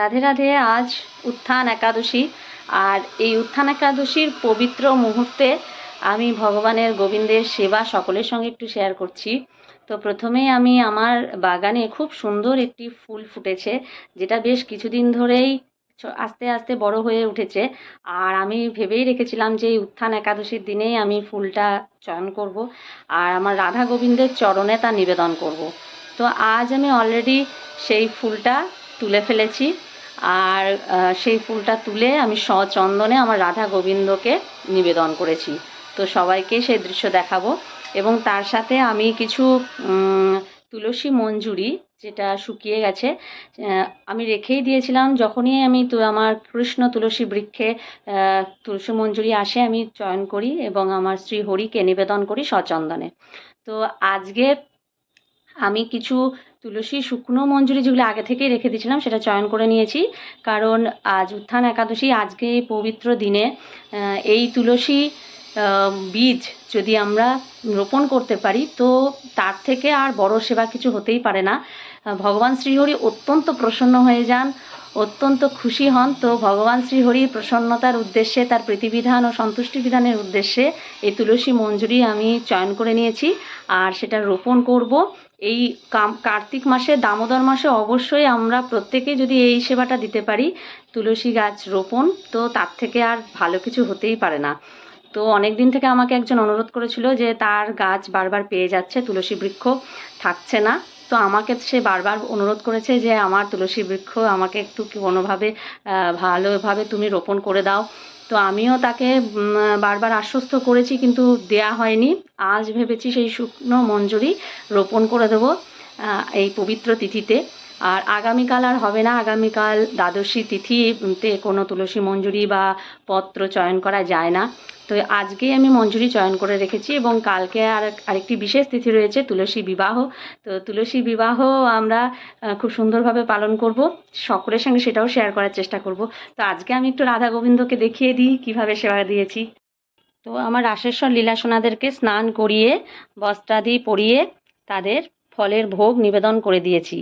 রাধে রাধে, আজ উত্থান একাদশী। আর এই উত্থান একাদশীর পবিত্র মুহূর্তে আমি ভগবানের গোবিন্দের সেবা সকলের সঙ্গে একটু শেয়ার করছি। তো প্রথমেই আমি আমার বাগানে খুব সুন্দর একটি ফুল ফুটেছে, যেটা বেশ কিছুদিন ধরেই আস্তে আস্তে বড় হয়ে উঠেছে। আর আমি ভেবেই রেখেছিলাম যে এই উত্থান একাদশীর দিনেই আমি ফুলটা চয়ন করব, আর আমার রাধা গোবিন্দের চরণে তা নিবেদন করব। তো আজ আমি অলরেডি সেই ফুলটা তুলে ফেলেছি। আর সেই ফুলটা তুলে আমি সচন্দনে আমার রাধা গোবিন্দকে নিবেদন করেছি। তো সবাইকে সেই দৃশ্য দেখাবো এবং তার সাথে আমি কিছু তুলসী মঞ্জুরি যেটা শুকিয়ে গেছে আমি রেখেই দিয়েছিলাম। যখনই আমি তো, আমার কৃষ্ণ তুলসী বৃক্ষে তুলসী মঞ্জুরি আসে, আমি চয়ন করি এবং আমার শ্রী হরিকে নিবেদন করি সচন্দনে তো আজকে আমি কিছু তুলসী, শুকনো মঞ্জুরি যেগুলো আগে থেকেই রেখে দিয়েছিলাম, সেটা চয়ন করে নিয়েছি। কারণ আজ উত্থান একাদশী, আজকে পবিত্র দিনে এই তুলসী বীজ যদি আমরা রোপণ করতে পারি, তো তার থেকে আর বড় সেবা কিছু হতেই পারে না। ভগবান শ্রীহরি অত্যন্ত প্রসন্ন হয়ে যান, অত্যন্ত খুশি হন। তো ভগবান শ্রীহরির প্রসন্নতার উদ্দেশ্যে, তার প্রীতিবিধান ও সন্তুষ্টি বিধানের উদ্দেশ্যে এই তুলসী মঞ্জুরি আমি চয়ন করে নিয়েছি। আর সেটা রোপণ করব। এই কার্তিক মাসে, দামোদর মাসে অবশ্যই আমরা প্রত্যেকে যদি এই সেবাটা দিতে পারি, তুলসী গাছ রোপণ, তো তার থেকে আর ভালো কিছু হতেই পারে না। তো অনেক দিন থেকে আমাকে একজন অনুরোধ করেছিল যে তার গাছ বারবার পেয়ে যাচ্ছে, তুলসী বৃক্ষ থাকছে না। তো আমাকে সে বারবার অনুরোধ করেছে যে আমার তুলসী বৃক্ষ আমাকে একটু কোনোভাবে ভালোভাবে তুমি রোপণ করে দাও। তো আমিও তাকে বারবার আশ্বস্ত করেছি কিন্তু দেয়া হয়নি। আজ ভেবেছি সেই শুকনো মঞ্জুরি রোপণ করে দেবো এই পবিত্র তিথিতে। আর আগামীকাল আর হবে না। আগামীকাল দ্বাদশী তিথিতে কোনো তুলসী মঞ্জুরি বা পত্র চয়ন করা যায় না। তো আজকেই আমি মঞ্জুরি চয়ন করে রেখেছি এবং কালকে আর আরেকটি বিশেষ তিথি রয়েছে, তুলসী বিবাহ। তো তুলসী বিবাহ আমরা খুব সুন্দরভাবে পালন করব। সকলের সঙ্গে সেটাও শেয়ার করার চেষ্টা করব। তো আজকে আমি একটু রাধা গোবিন্দকে দেখিয়ে দিই, কীভাবে সেবা দিয়েছি। তো আমার রাসেশ্বর লীলাসোনাদেরকে স্নান করিয়ে, বস্ত্রাদি পরিয়ে তাদের ফলের ভোগ নিবেদন করে দিয়েছি।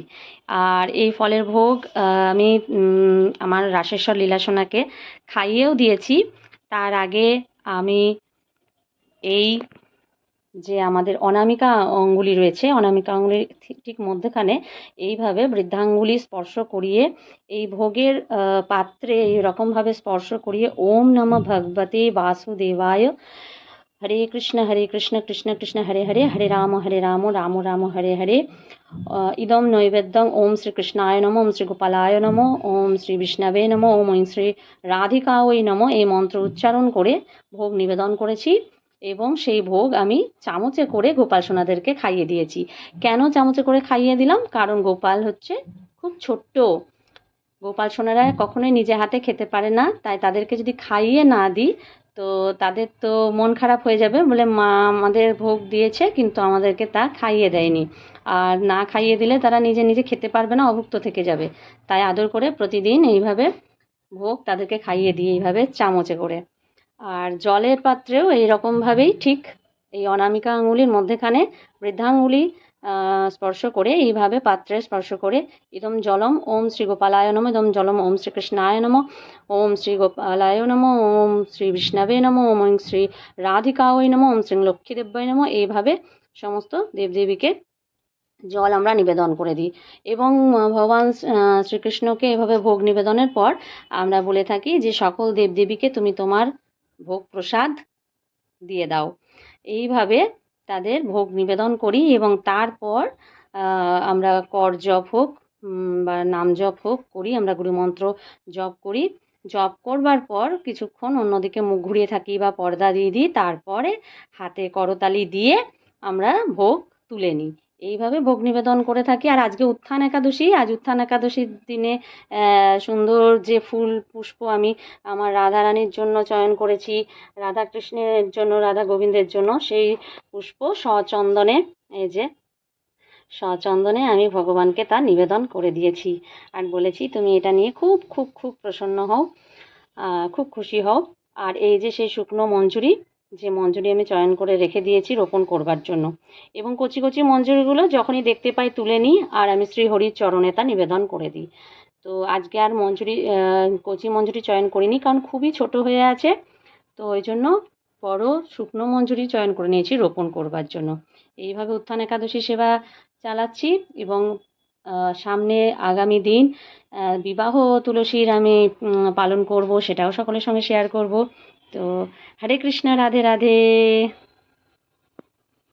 আর এই ফলের ভোগ আমি আমার রাসেশ্বর লীলাসোনাকে খাইয়েও দিয়েছি। তার আগে আমি এই যে আমাদের অনামিকা অঙ্গুলি রয়েছে, অনামিকা অঙ্গুলির ঠিক- মধ্যখানে এইভাবে বৃদ্ধাঙ্গুলি স্পর্শ করিয়ে এই ভোগের পাত্রে এইরকমভাবে স্পর্শ করিয়ে ওম নম ভগবতে বাসুদেবায় হরে কৃষ্ণ হরে কৃষ্ণ কৃষ্ণ কৃষ্ণ, হরে হরে হরে রাম হরে রাম রাম রাম, হরে হরে। ইদম নৈবেদ্যম ওম শ্রীকৃষ্ণায় নম, ওম শ্রী গোপালায় নম, ওম শ্রী বিষ্ণবে নম, ওম ঐ শ্রী রাধিকা রাধিকাওই নম এই মন্ত্র উচ্চারণ করে ভোগ নিবেদন করেছি এবং সেই ভোগ আমি চামচে করে গোপাল সোনাদেরকে খাইয়ে দিয়েছি। কেন চামচে করে খাইয়ে দিলাম? কারণ গোপাল হচ্ছে খুব ছোট্ট। গোপাল সোনারা কখনোই নিজে হাতে খেতে পারে না, তাই তাদেরকে যদি খাইয়ে না দিই তো তাদের তো মন খারাপ হয়ে যাবে। বলে মা আমাদের ভোগ দিয়েছে, কিন্তু আমাদেরকে তা খাইয়ে দেয়নি। আর না খাইয়ে দিলে তারা নিজে নিজে খেতে পারবে না, অভুক্ত থেকে যাবে। তাই আদর করে প্রতিদিন এইভাবে ভোগ তাদেরকে খাইয়ে দিই এইভাবে চামচে করে। আর জলের পাত্রেও এই রকমভাবেই ঠিক এই অনামিকা আঙুলির মধ্যেখানে বৃদ্ধাঙ্গুলি স্পর্শ করে, এইভাবে পাত্রে স্পর্শ করে, ইদম জলম ওম শ্রী গোপালায় নম ইদম জলম ওম শ্রীকৃষ্ণায় নম ওম শ্রী গোপালায় নম ওম শ্রী বিষ্ণবে নম, ওম শ্রী রাধিকাওই নম, ওম শ্রী লক্ষ্মীদেব্যই নম, এইভাবে সমস্ত দেবদেবীকে জল আমরা নিবেদন করে দিই। এবং ভগবান শ্রীকৃষ্ণকে এভাবে ভোগ নিবেদনের পর আমরা বলে থাকি যে, সকল দেবদেবীকে তুমি তোমার ভোগ প্রসাদ দিয়ে দাও। এইভাবে তাদের ভোগ নিবেদন করি এবং তারপর আমরা কর জপ হোক বা নাম জপ হোক করি, আমরা গুরুমন্ত্র জপ করি। জপ করবার পর কিছুক্ষণ অন্যদিকে মুখ ঘুরিয়ে থাকি বা পর্দা দিয়ে দিই, তারপরে হাতে করতালি দিয়ে আমরা ভোগ তুলে নিই। এইভাবে ভোগ নিবেদন করে থাকি। আর আজকে উত্থান একাদশী, আজ উত্থান একাদশীর দিনে সুন্দর যে ফুল পুষ্প আমি আমার রাধারানীর জন্য চয়ন করেছি রাধা কৃষ্ণের জন্য, রাধা গোবিন্দের জন্য, সেই পুষ্প সচন্দনে এই যে সচন্দনে আমি ভগবানকে তা নিবেদন করে দিয়েছি। আর বলেছি, তুমি এটা নিয়ে খুব খুব খুব প্রসন্ন হও খুব খুশি হও। আর এই যে সেই শুকনো মঞ্জুরি যে মঞ্জুরি আমি চয়ন করে রেখে দিয়েছি রোপণ করবার জন্য। এবং কচি কচি মঞ্জুরিগুলো যখনই দেখতে পাই তুলে নিই আর আমি শ্রীহরির চরণে তা নিবেদন করে দিই। তো আজকে আর মঞ্জুরি কচি মঞ্জুরি চয়ন করিনি কারণ খুবই ছোট হয়ে আছে। তো ওই জন্য বড় শুকনো মঞ্জুরি চয়ন করে নিয়েছি রোপণ করবার জন্য। এইভাবে উত্থান একাদশী সেবা চালাচ্ছি এবং সামনে আগামী দিন বিবাহ তুলসীর আমি পালন করব সেটাও সকলের সঙ্গে শেয়ার করব। তো হরে কৃষ্ণ রাধে রাধে।